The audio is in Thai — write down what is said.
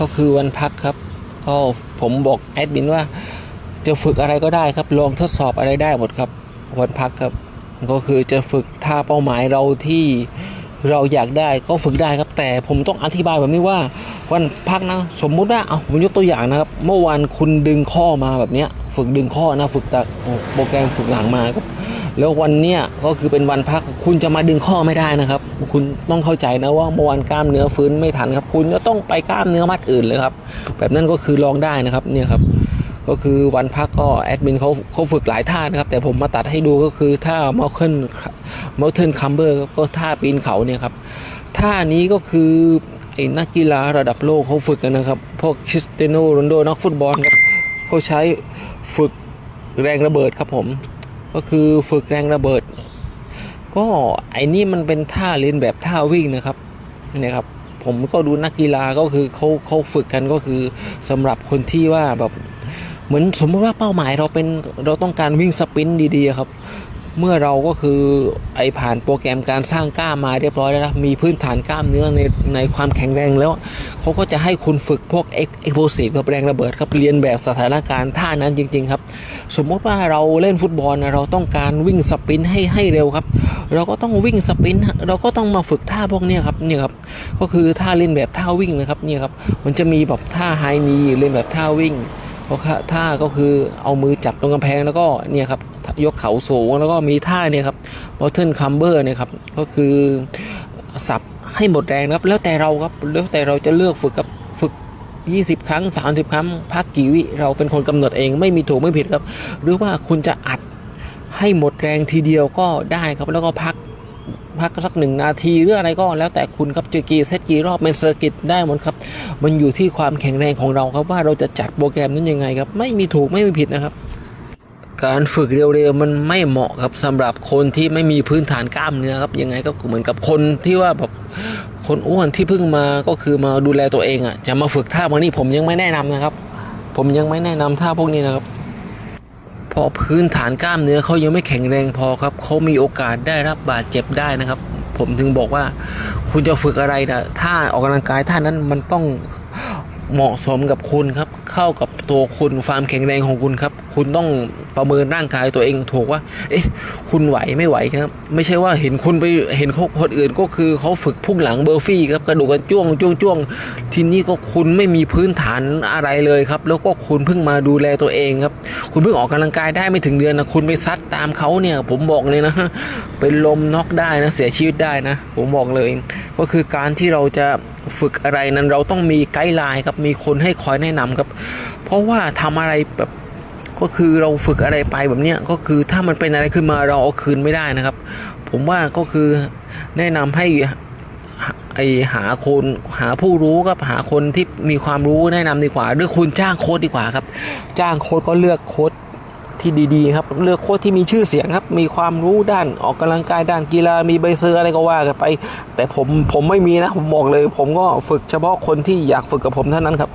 ก็คือวันพักครับก็ผมบอกแอดมินว่า จะฝึกอะไรก็ได้ครับลองทดสอบอะไรได้หมดครับ วันพักครับ ก็คือจะฝึกท่าเป้าหมายเราที่เราอยากได้ก็ฝึกได้ครับแต่ผมต้องอธิบายแบบนี้ว่า วันพักนะสมมุติว่าเอาผมยกตัวอย่างนะครับ เมื่อวานคุณดึงข้อมาแบบเนี้ย ฝึกดึงข้อนะ ฝึกจากโปรแกรมฝึกหลังมาครับ แล้ววันเนี้ยก็คือเป็นวันพักคุณจะมาดึงข้อไม่ได้นะครับ คุณต้องเข้าใจนะว่าเมื่อวานกล้ามเนื้อฟื้นไม่ทันครับ คุณจะต้องไปกล้ามเนื้อมัดอื่นเลยครับ แบบนั้นก็คือลองได้นะครับเนี่ยครับก็คือวันพักก็แอดมินเขาเขาฝึกหลายท่านะครับ แต่ผมมาตัดให้ดูก็คือท่ามลเคิลเมลเทิลคัมเบอร์ก็ท่าปีนเขาเนี่ยครับท่านี้ก็คือไอ้นักกีฬาระดับโลกเขาฝึกกันนะครับ พวกคริสเตียโนโรนโดนักฟุตบอลครับเขาใช้ฝึกแรงระเบิดครับผม ก็คือฝึกแรงระเบิด ก็ไอ้นี่มันเป็นท่าเรียนแบบท่าวิ่งนะครับเนี่ยครับ ผมก็ดูนักกีฬาก็คือเขาเขาฝึกกันก็คือสำหรับคนที่ว่าแบบเหมือนสมมติว่าเป้าหมายเราเป็นเราต้องการวิ่งสปรินต์ดีๆครับ เมื่อเราก็คือไอผ่านโปรแกรมการสร้างกล้ามมาเรียบร้อยแล้วนะมีพื้นฐานกล้ามเนื้อในในความแข็งแรงแล้วเขาก็จะให้คุณฝึกพวกเอ็กโพซีฟกับแรงระเบิดครับเรียนแบบสถานการณ์ท่านั้นจริง ๆ ครับ สมมติว่าเราเล่นฟุตบอลนะเราต้องการวิ่งสปรินต์ให้ให้เร็วครับ เราก็ต้องวิ่งสปรินต์เราก็ต้องมาฝึกท่าพวกนี้ครับเนี่ยครับก็คือท่าเล่นแบบท่าวิ่งนะครับเนี่ยครับมันจะมีแบบท่าไฮนีเล่นแบบท่าวิ่ง เพราะท่าก็คือเอามือจับตรงกำแพงแล้วก็เนี่ยครับยกเขาสูงแล้วก็มีท่าเนี่ยครับ w อ t เทิลคัมเบอร์เนี่ยครับก็คือสับให้หมดแรงครับ แล้วแต่เราครับแล้วแต่เราจะเลือกฝึกกับฝึก 20 ครั้ง 30 ครั้งพักกี่วิเราเป็นคนกำหนดเองไม่มีถูกไม่ผิดครับ หรือว่าคุณจะอัดให้หมดแรงทีเดียวก็ได้ครับแล้วก็พัก พักสักหนึ่งนาทีหรืออะไรก็แล้วแต่คุณครับจะกี่เซตกี่รอบเป็นเซอร์กิตได้หมดครับ มันอยู่ที่ความแข็งแรงของเราครับว่าเราจะจัดโปรแกรมนั้นยังไงครับ ไม่มีถูกไม่มีผิดนะครับการฝึกเร็วๆมันไม่เหมาะครับสำหรับคนที่ไม่มีพื้นฐานกล้ามเนื้อครับยังไงก็เหมือนกับคนที่ว่าแบบคนอ้วนที่เพิ่งมาก็คือมาดูแลตัวเองอะจะมาฝึกท่าพวกนี้ผมยังไม่แนะนำนะครับ ผมยังไม่แนะนำท่าพวกนี้นะครับ พอพื้นฐานกล้ามเนื้อเขายังไม่แข็งแรงพอครับเขามีโอกาสได้รับบาดเจ็บได้นะครับ ผมถึงบอกว่า คุณจะฝึกอะไรนะท่าออกกำลังกายท่านั้นมันต้อง เหมาะสมกับคุณครับ เข้ากับตัวคุณความแข็งแรงของคุณครับ คุณต้องประเมินร่างกายตัวเองถูกว่า เอ๊ะ คุณไหวไม่ไหวครับ ไม่ใช่ว่าเห็นคุณไปเห็นคนอื่นก็คือเขาฝึกพุ่งหลังเบอร์ฟี่ครับกระดูกกันจ้วงจ้วงจ้วงทีนี้ก็คุณไม่มีพื้นฐานอะไรเลยครับ แล้วก็คุณเพิ่งมาดูแลตัวเองครับ คุณเพิ่งออกกำลังกายได้ไม่ถึงเดือนนะคุณไปซัดตามเขาเนี่ย ผมบอกเลยนะเป็นลมน็อกได้นะเสียชีวิตได้นะ ผมบอกเลย ก็คือการที่เราจะ ฝึกอะไรนั้นเราต้องมีไกด์ไลน์ครับมีคนให้คอยแนะนำครับ เพราะว่าทำอะไรแบบก็คือเราฝึกอะไรไปแบบเนี้ยก็คือถ้ามันเป็นอะไรขึ้นมาเราเอาคืนไม่ได้นะครับ ผมว่าก็คือแนะนำให้ไอหาคนหาผู้รู้ครับหาคนที่มีความรู้แนะนำดีกว่าหรือคุณจ้างโค้ดดีกว่าครับ จ้างโค้ดก็เลือกโค้ด ที่ดีๆครับเลือกโค้ดที่มีชื่อเสียงครับ มีความรู้ด้านออกกำลังกายด้านกีฬามีใบเซอร์อะไรก็ว่ากันไป แต่ผมผมไม่มีนะผมบอกเลย ผมก็ฝึกเฉพาะคนที่อยากฝึกกับผมเท่านั้นครับ